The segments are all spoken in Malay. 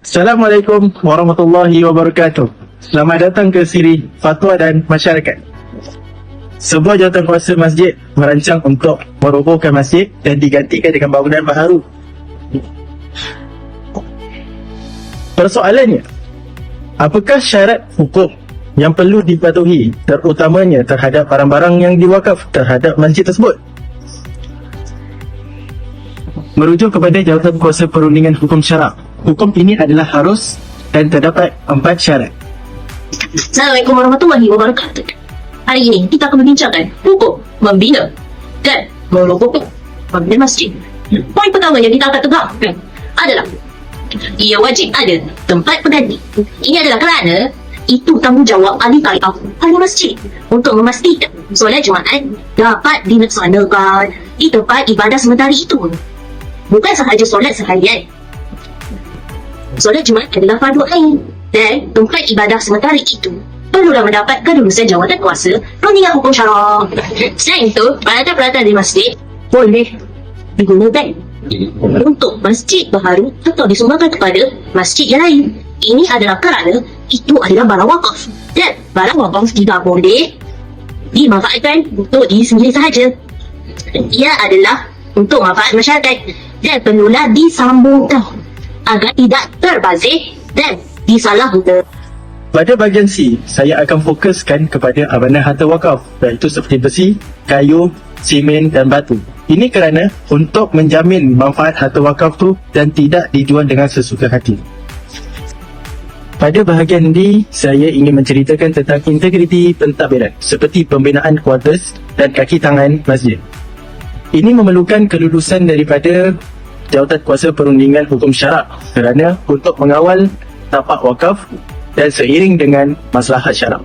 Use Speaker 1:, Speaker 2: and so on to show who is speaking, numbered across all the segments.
Speaker 1: Assalamualaikum warahmatullahi wabarakatuh. Selamat datang ke siri Fatwa dan Masyarakat. Sebuah jawatan kuasa masjid merancang untuk merobohkan masjid dan digantikan dengan bangunan baharu. Persoalannya, apakah syarat hukum yang perlu dipatuhi terutamanya terhadap barang-barang yang diwakaf terhadap masjid tersebut? Merujuk kepada jawatan kuasa perundingan hukum syarak, hukum ini adalah harus dan terdapat empat syarat.
Speaker 2: Assalamualaikum warahmatullahi wabarakatuh. Hari ini kita akan membincangkan hukum membina dan merobohkan bangunan masjid. Poin pertama yang kita akan tegakkan adalah ia wajib ada tempat pengganti. Ini adalah kerana itu tanggungjawab ahli kaitah ahli masjid untuk memastikan solat Jumaat dapat dilaksanakan di tempat ibadah sementara itu. Bukan sahaja solat seharian. Solat Jumaat adalah fardu ain dan tempat ibadah sementara itu perlulah mendapat kelulusan jawatan kuasa perundingan hukum syarak. Selain itu, peralatan-peralatan di masjid boleh digunakan untuk masjid baharu atau disumbangkan kepada masjid yang lain. Ini adalah kerana itu adalah barang wakaf dan barang wakaf tidak boleh dimanfaatkan untuk diri sendiri sahaja. Ia adalah untuk manfaat masyarakat dan perlulah disambungkan agar tidak terbazir dan disalahguna.
Speaker 1: Pada bahagian C, saya akan fokuskan kepada amanah harta wakaf iaitu seperti besi, kayu, simen dan batu. Ini kerana untuk menjamin manfaat harta wakaf tu dan tidak dijual dengan sesuka hati. Pada bahagian D, saya ingin menceritakan tentang integriti pentadbiran seperti pembinaan kuartus dan kaki tangan masjid. Ini memerlukan kelulusan daripada jawatan kuasa perundingan hukum syarak kerana untuk mengawal tapak wakaf dan seiring dengan maslahat syarak.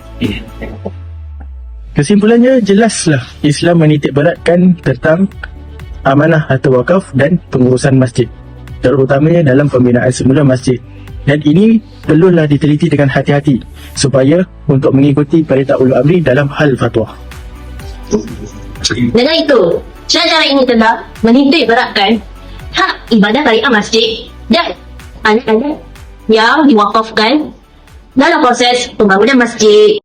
Speaker 1: Kesimpulannya jelaslah Islam menitik beratkan tentang amanah harta wakaf dan pengurusan masjid terutamanya dalam pembinaan semula masjid dan ini perlulah diteliti dengan hati-hati supaya untuk mengikuti perintah ulul amri dalam hal fatwa.
Speaker 2: Dengan itu, cara ini telah menitik beratkan hak ibadah syariah masjid dan anak-anak yang diwakafkan dalam proses pembangunan masjid.